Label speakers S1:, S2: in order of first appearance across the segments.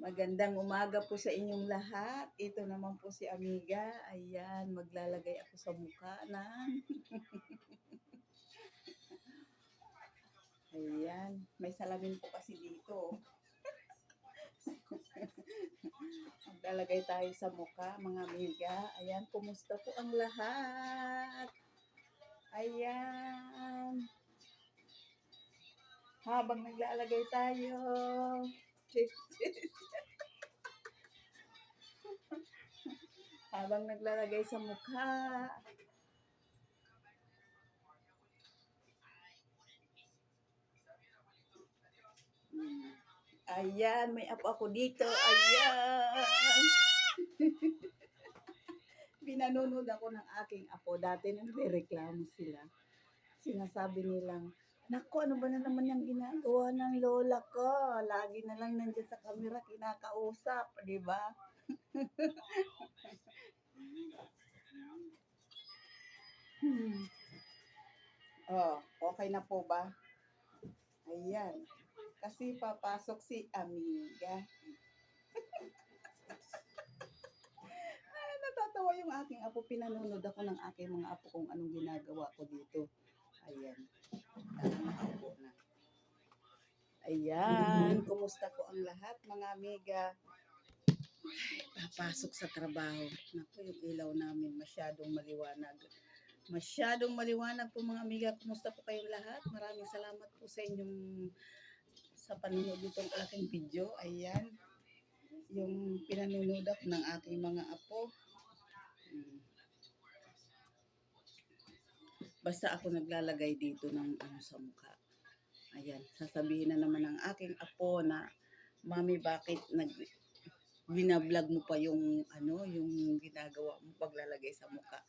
S1: Magandang umaga po sa inyong lahat. Ito naman po si Amiga. Ayan, maglalagay ako sa mukha ng... Ayan, may salamin po kasi dito. Maglalagay tayo sa mukha, mga amiga. Ayan, kumusta po ang lahat? Ayan. Habang naglalagay tayo. Habang naglalagay sa mukha. Ayan, may apo ako dito. Ayan. Pinanonood ako ng aking apo. Dati nagre-reklamo sila. Sinasabi nilang, Naku, ano ba na naman yung ginagawa ng lola ko? Lagi na lang nandiyan sa camera kinakausap, di ba? hmm. Oh, okay na po ba? Ayan. Kasi papasok si Amiga. Ay, natatawa yung aking apo. Pinanonood ako ng aking mga apo kung anong ginagawa ko dito. Ayan. Nakaupo na. Ayan. Kumusta po ang lahat, mga amiga? Papasok sa trabaho. Naku, yung ilaw namin masyadong maliwanag. Masyadong maliwanag po mga amiga. Kumusta po kayong lahat? Maraming salamat po sa inyong sa panonood nitong aking video. Ayan. Yung pinanonood ako ng aking mga apo. Hmm. Basta ako naglalagay dito ng ano sa mukha. Ayan, sasabihin na naman ng aking apo na, Mami, bakit nag binablog mo pa yung ano, yung ginagawa mo paglalagay sa mukha.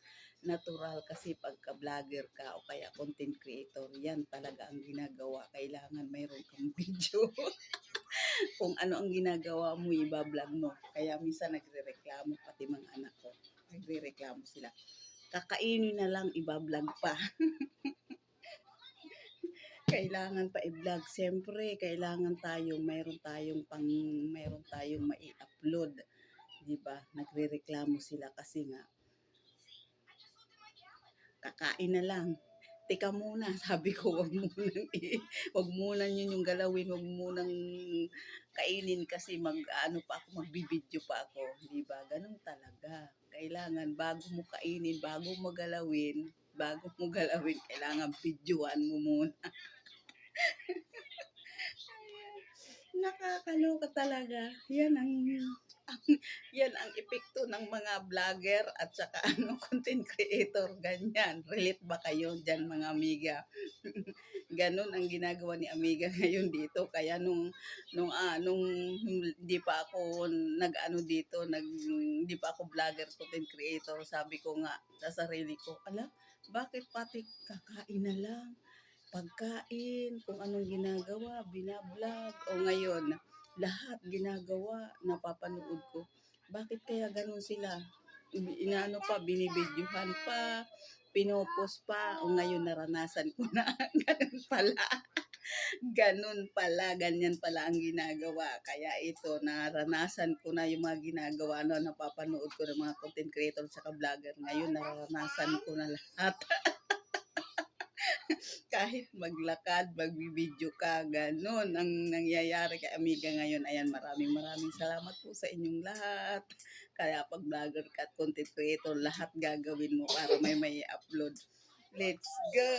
S1: Natural kasi pagka vlogger ka o kaya content creator, yan talaga ang ginagawa. Kailangan mayroon kang video. Kung ano ang ginagawa mo, ibablog mo. Kaya minsan nagre-reklamo pati mga anak ko. Nagre-reklamo sila kakainin na lang ibablog pa. kailangan pa i-vlog. Siyempre, kailangan tayong, mayroon tayong pang, mayroon tayong mai-upload. Di ba? Nagre-reklamo sila kasi nga, kakain na lang. Teka muna, sabi ko, wag muna, wag muna yun yung galawin, wag muna kainin kasi mag, ano pa ako, magbibideo pa ako. Di ba? Ganun talaga. Kailangan, bago mo kainin, bago mo galawin, bago mo galawin, kailangan videoan mo muna. Nakakaloka talaga. Yan ang, ang yan ang epekto ng mga vlogger at saka ano content creator ganyan. Relate ba kayo diyan mga amiga? Ganon ang ginagawa ni amiga ngayon dito. Kaya nung nung ah, nung hindi pa ako nag-ano dito, nag hindi pa ako vlogger content creator, sabi ko nga sa sarili ko, ala, bakit pati kakain na lang? Pagkain, kung anong ginagawa, binablog, o ngayon, lahat ginagawa, napapanood ko. Bakit kaya ganun sila? Inaano pa, binibidyohan pa, pinopost pa, o ngayon naranasan ko na, ganun pala. ganun pala, ganyan pala ang ginagawa. Kaya ito, naranasan ko na yung mga ginagawa, no, napapanood ko ng mga content creator at vlogger. Ngayon, naranasan ko na lahat. kahit maglakad, magbibideo ka, ganun ang nangyayari kay Amiga ngayon. Ayan, maraming maraming salamat po sa inyong lahat. Kaya pag vlogger ka at content creator, lahat gagawin mo para may may upload. Let's go!